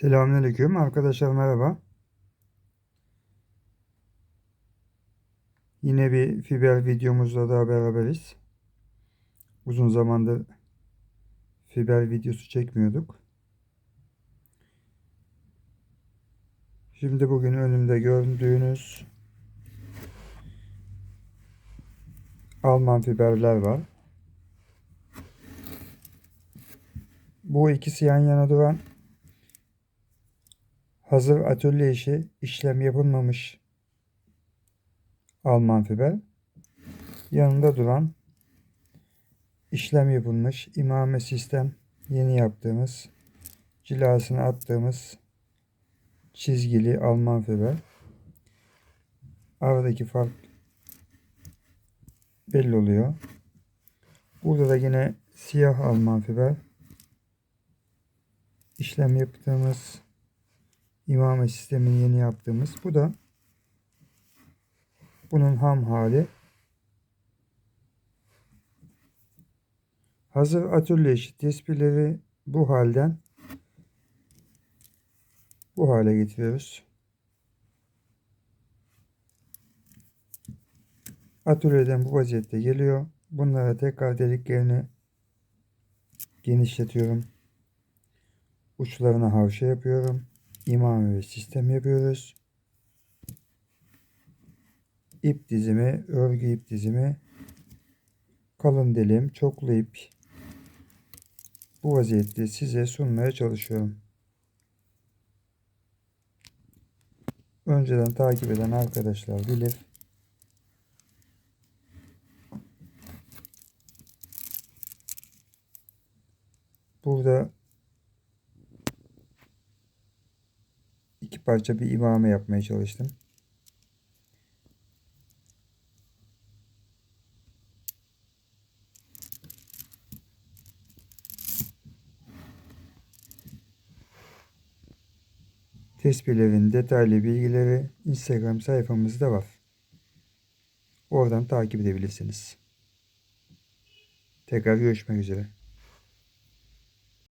Selamünaleyküm arkadaşlar merhaba. Yine bir fiber videomuzla daha beraberiz. Uzun zamandır fiber videosu çekmiyorduk. Şimdi bugün önümde gördüğünüz Alman fiberler var. Bu ikisi yan yana duran hazır atölye işi işlem yapılmamış Alman fiber. Yanında duran işlem yapılmış imame sistem yeni yaptığımız cilasını attığımız çizgili Alman fiber. Aradaki fark belli oluyor. Burada da yine siyah Alman fiber işlem yaptığımız imame sistemini yeni yaptığımız. Bu da bunun ham hali. Hazır atölye işi tespihleri bu halden bu hale getiriyoruz. Atölyeden bu vaziyette geliyor. Bunlara tekrar deliklerini genişletiyorum. Uçlarına havşa yapıyorum. İmame ve sistem yapıyoruz. İp dizimi, örgü ip dizimi, kalın dilim, çoklu ip bu vaziyette size sunmaya çalışıyorum. Önceden takip eden arkadaşlar bilir. Burada iki parça bir imame yapmaya çalıştım. Tespihlerin detaylı bilgileri Instagram sayfamızda var. Oradan takip edebilirsiniz. Tekrar görüşmek üzere.